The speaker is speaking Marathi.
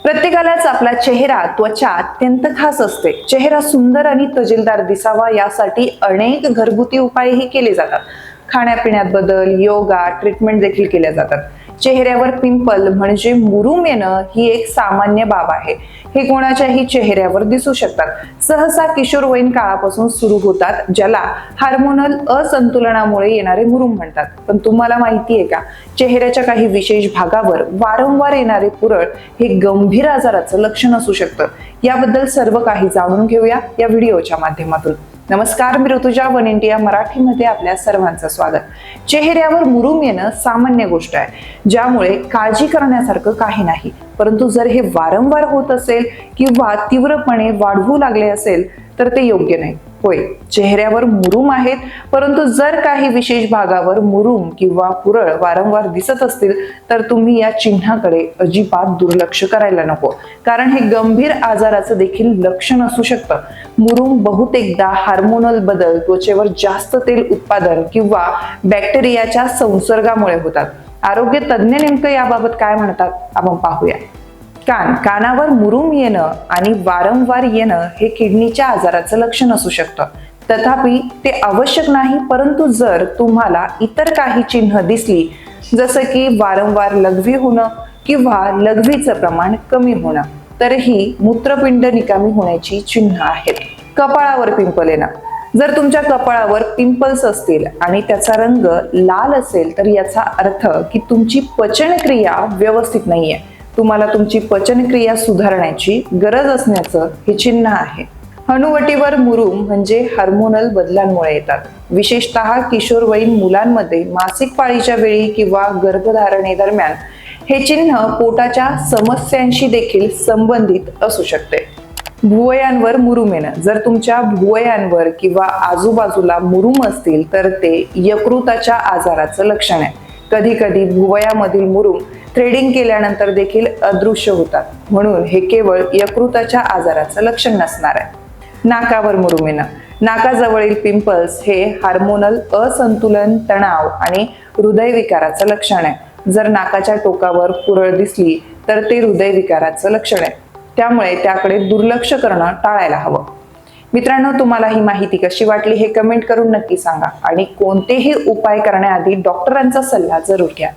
प्रत्येकालाच आपला चेहरा त्वचा अत्यंत खास असते. चेहरा सुंदर आणि तजेलदार दिसावा यासाठी अनेक घरगुती उपायही केले जातात. खाण्यापिण्यात बदल योगा ट्रीटमेंट देखील केल्या जातात. चेहऱ्यावर पिंपल म्हणजे मुरूम येणं ही एक सामान्य बाब आहे. हे कोणाच्याही चेहऱ्यावर दिसू शकतात. सहसा किशोरवयीन काळापासून सुरू होतात ज्याला हार्मोनल असंतुलनामुळे येणारे मुरुम म्हणतात. पण तुम्हाला माहिती आहे का चेहऱ्याच्या काही विशेष भागावर वारंवार येणारे पुरळ हे गंभीर आजाराचं लक्षण असू शकतं. याबद्दल सर्व काही जाणून घेऊया या व्हिडिओच्या माध्यमातून. नमस्कार मी ऋतुजा वन इंडिया मराठीमध्ये आपल्या सर्वांचं स्वागत. चेहऱ्यावर मुरुम येणं सामान्य गोष्ट आहे ज्यामुळे काळजी करण्यासारखं काही नाही. परंतु जर हे वारंवार होत असेल किंवा तीव्रपणे वाढवू लागले असेल तर ते योग्य नाही. होय. चेहऱ्यावर मुरुम आहेत परंतु जर काही विशेष भागावर मुरुम किंवा पुरळ वारंवार दिसत असतील तर तुम्ही या चिन्हाकडे अजिबात दुर्लक्ष करायला नको. कारण हे गंभीर आजाराचं देखील लक्षण असू शकतं. मुरुम बहुतेकदा हार्मोनल बदल त्वचेवर जास्त तेल उत्पादन किंवा बॅक्टेरियाच्या संसर्गामुळे होतात. आरोग्य तज्ज्ञ नेमकं याबाबत काय म्हणतात आपण पाहूया. कान कानावर मुरुम येणं आणि वारंवार येणं हे किडनीच्या आजाराचं लक्षण असू शकतं. तथापि ते आवश्यक नाही परंतु जर तुम्हाला इतर काही चिन्ह दिसली जसं की वारंवार लघवी होणं किंवा लघवीचं प्रमाण कमी होणं तर ही मूत्रपिंड निकामी होण्याची चिन्ह आहेत. कपाळावर पिंपल येणं. जर तुमच्या कपाळावर पिंपल्स असतील आणि त्याचा रंग लाल असेल तर याचा अर्थ की तुमची पचनक्रिया व्यवस्थित नाहीये. तुम्हाला तुमची पचनक्रिया सुधारण्याची गरज असण्याचं हे चिन्ह आहे. हनुवटीवर मुरुम म्हणजे हार्मोनल बदलांमुळे येतात. विशेषतः किशोरवयीन मुलांमध्ये मासिक पाळीच्या वेळी किंवा गर्भधारणेदरम्यान हे चिन्ह पोटाच्या समस्यांशी देखील संबंधित असू शकते. भुवयांवर मुरुम येणं. जर तुमच्या भुवयांवर किंवा आजूबाजूला मुरुम असतील तर ते यकृताच्या आजाराचं लक्षण आहे. कधी कधी भुवयामधील मुरुम थ्रेडिंग केल्यानंतर देखील अदृश्य होतात. म्हणून हे केवळ यकृताच्या आजाराचं लक्षण नसणार आहे. नाकावर मुरुमेन. नाकाजवळील पिंपल्स हे हार्मोनल असंतुलन तणाव आणि हृदयविकाराचं लक्षण आहे. जर नाकाच्या टोकावर पुरळ दिसली तर ते हृदयविकाराचं लक्षण आहे. त्यामुळे त्याकडे दुर्लक्ष करणं टाळायला हवं. मित्रांनो तुम्हाला ही माहिती कशी वाटली हे कमेंट करून नक्की सांगा. आणि कोणतेही उपाय करण्याआधी डॉक्टरांचा सल्ला जरूर घ्या.